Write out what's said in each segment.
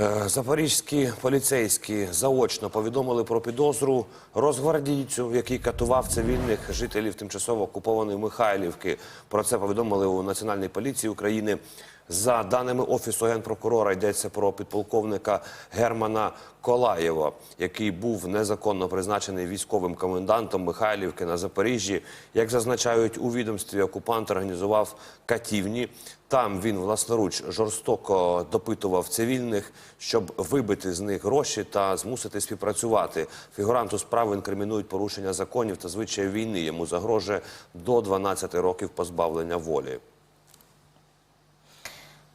Е, Запорізькі поліцейські заочно повідомили про підозру розгвардійцю, який катував цивільних жителів тимчасово окупованої Михайлівки. Про це повідомили у Національній поліції України. За даними офісу генпрокурора, йдеться про підполковника Германа Колаєва, який був незаконно призначений військовим комендантом Михайлівки на Запоріжжі. Як зазначають у відомстві, окупант організував катівні. Там він власноруч жорстоко допитував цивільних, щоб вибити з них гроші та змусити співпрацювати. Фігуранту справи інкримінують порушення законів та звичаїв війни. Йому загрожує до 12 років позбавлення волі.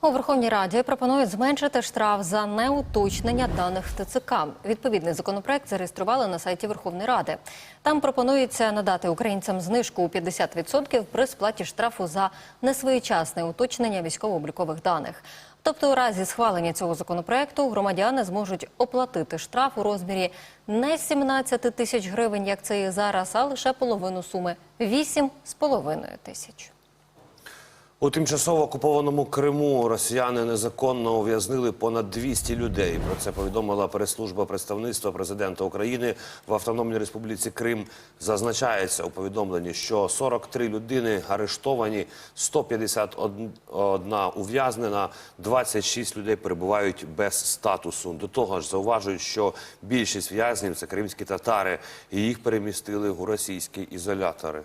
У Верховній Раді пропонують зменшити штраф за неуточнення даних ТЦК. Відповідний законопроект зареєстрували на сайті Верховної Ради. Там пропонується надати українцям знижку у 50% при сплаті штрафу за несвоєчасне уточнення військово-облікових даних. Тобто, у разі схвалення цього законопроекту громадяни зможуть оплатити штраф у розмірі не 17 тисяч гривень, як це є зараз, а лише половину суми 8,5 тисяч. У тимчасово окупованому Криму росіяни незаконно ув'язнили понад 200 людей. Про це повідомила прес-служба представництва президента України в Автономній Республіці Крим. Зазначається у повідомленні, що 43 людини арештовані, 151 ув'язнена, 26 людей перебувають без статусу. До того ж, зауважують, що більшість в'язнів це кримські татари, і їх перемістили у російські ізолятори.